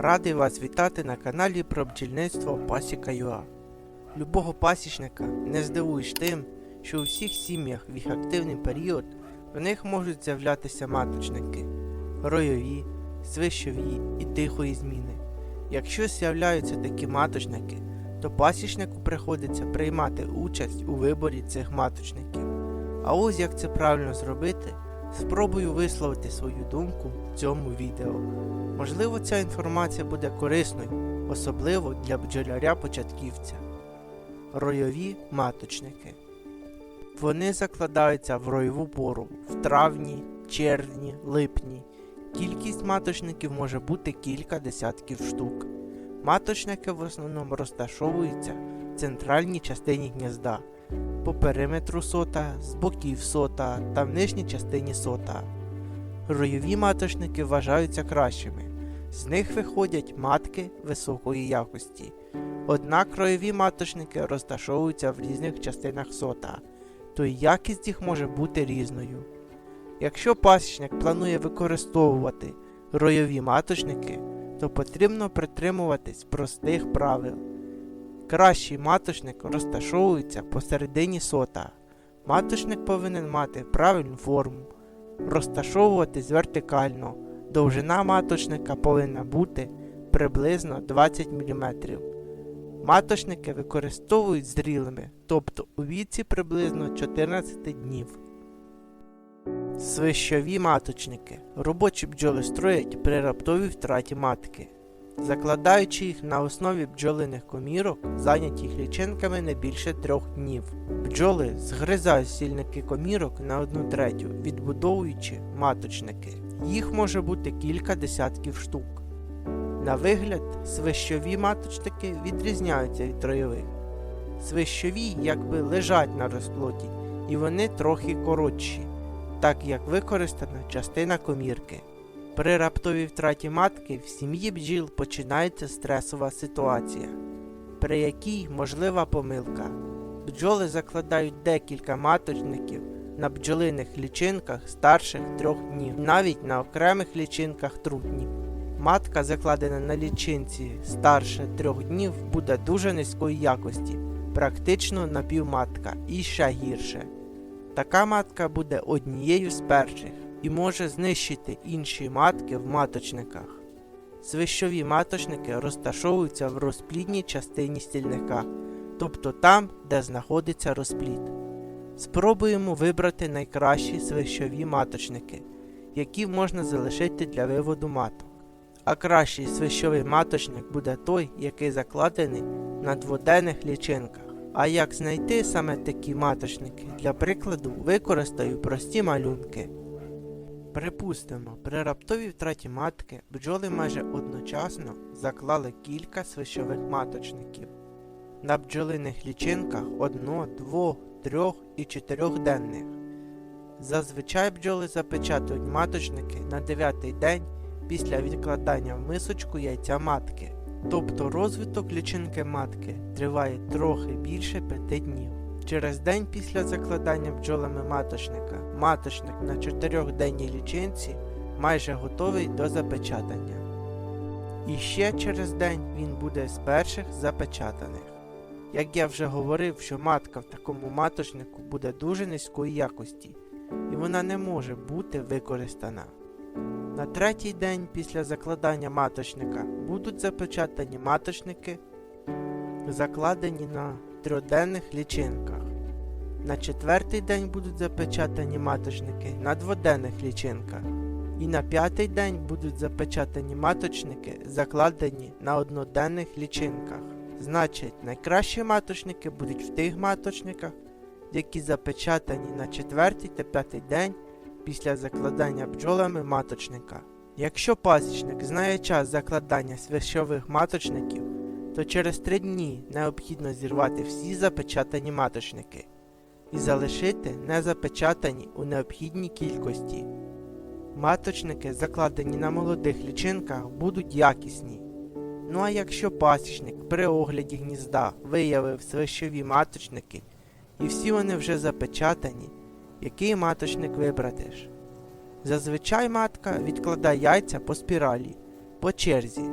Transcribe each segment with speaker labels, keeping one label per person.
Speaker 1: Радий вас вітати на каналі про бджільництво Пасіка.ua. Любого пасічника не здивуєш тим, що у всіх сім'ях в їх активний період в них можуть з'являтися маточники, ройові, свищові і тихої зміни. Якщо з'являються такі маточники, то пасічнику приходиться приймати участь у виборі цих маточників. А ось як це правильно зробити, спробую висловити свою думку в цьому відео. Можливо, ця інформація буде корисною, особливо для бджоляря-початківця. Ройові маточники. Вони закладаються в ройову пору в травні, червні, липні. Кількість маточників може бути кілька десятків штук. Маточники в основному розташовуються в центральній частині гнізда, по периметру сота, з боків сота та в нижній частині сота. Ройові маточники вважаються кращими. З них виходять матки високої якості. Однак ройові маточники розташовуються в різних частинах сота, то й якість їх може бути різною. Якщо пасічник планує використовувати ройові маточники, то потрібно притримуватись простих правил. Кращий маточник розташовується посередині сота. Маточник повинен мати правильну форму, розташовуватись вертикально. Довжина маточника повинна бути приблизно 20 мм. Маточники використовують зрілими, тобто у віці приблизно 14 днів. Свищові маточники. Робочі бджоли строять при раптовій втраті матки, закладаючи їх на основі бджолиних комірок, зайняті лічинками не більше трьох днів. Бджоли згризають сільники комірок на одну третю, відбудовуючи маточники. Їх може бути кілька десятків штук. На вигляд, свищові маточники відрізняються від ройових. Свищові якби лежать на розплоді, і вони трохи коротші, так як використана частина комірки. При раптовій втраті матки в сім'ї бджіл починається стресова ситуація, при якій можлива помилка. Бджоли закладають декілька маточників на бджолиних лічинках старших трьох днів, навіть на окремих лічинках трутнів. Матка, закладена на лічинці старше трьох днів, буде дуже низької якості, практично напівматка і ще гірше. Така матка буде однією з перших і може знищити інші матки в маточниках. Свищові маточники розташовуються в розплідній частині стільника, тобто там, де знаходиться розплід. Спробуємо вибрати найкращі свищові маточники, які можна залишити для виводу маток. А кращий свищовий маточник буде той, який закладений на дводенних лічинках. А як знайти саме такі маточники? Для прикладу, використаю прості малюнки. Припустимо, при раптовій втраті матки бджоли майже одночасно заклали кілька свищових маточників. На бджолиних лічинках одно, двох, трьох і чотирьохденних. Зазвичай бджоли запечатують маточники на дев'ятий день після відкладання в мисочку яйця матки. Тобто розвиток лічинки матки триває трохи більше п'яти днів. Через день після закладання бджолами маточника маточник на чотирьохденній лічинці майже готовий до запечатання. І ще через день він буде з перших запечатаних. Як я вже говорив, що матка в такому маточнику буде дуже низької якості, і вона не може бути використана. На третій день після закладання маточника будуть запечатані маточники, закладені на трьохденних лічинках. На четвертий день будуть запечатані маточники на дводенних лічинках. І на п'ятий день будуть запечатані маточники, закладені на одноденних лічинках. Значить, найкращі маточники будуть в тих маточниках, які запечатані на четвертий та п'ятий день після закладання бджолами маточника. Якщо пасічник знає час закладання свящових маточників, то через три дні необхідно зірвати всі запечатані маточники і залишити незапечатані у необхідній кількості. Маточники, закладені на молодих лічинках, будуть якісні. Ну а якщо пасічник при огляді гнізда виявив свищові маточники і всі вони вже запечатані, який маточник вибрати ж? Зазвичай матка відкладає яйця по спіралі, по черзі.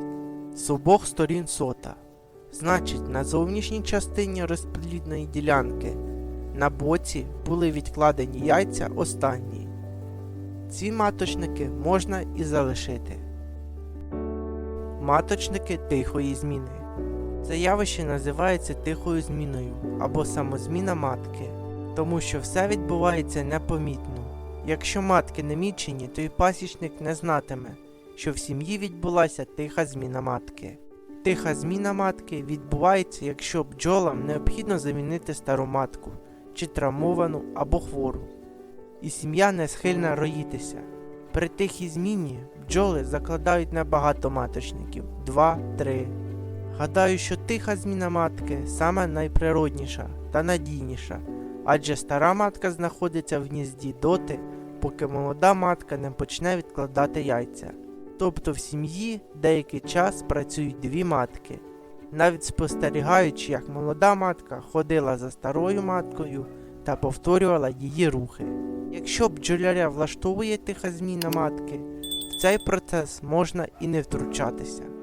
Speaker 1: з обох сторін сота. Значить, на зовнішній частині розплідної ділянки на боці були відкладені яйця останні. Ці маточники можна і залишити. Маточники тихої зміни. Це явище називається тихою зміною або самозміна матки, тому що все відбувається непомітно. Якщо матки не мічені, то і пасічник не знатиме, що в сім'ї відбулася тиха зміна матки. Тиха зміна матки відбувається, якщо бджолам необхідно замінити стару матку, чи травмовану або хвору, і сім'я не схильна роїтися. При тихій зміні бджоли закладають небагато маточників 2-3. Гадаю, що тиха зміна матки саме найприродніша та надійніша, адже стара матка знаходиться в гнізді доти, поки молода матка не почне відкладати яйця. Тобто в сім'ї деякий час працюють дві матки, навіть спостерігаючи, як молода матка ходила за старою маткою та повторювала її рухи. Якщо бджоляря влаштовує тиха зміна матки, в цей процес можна і не втручатися.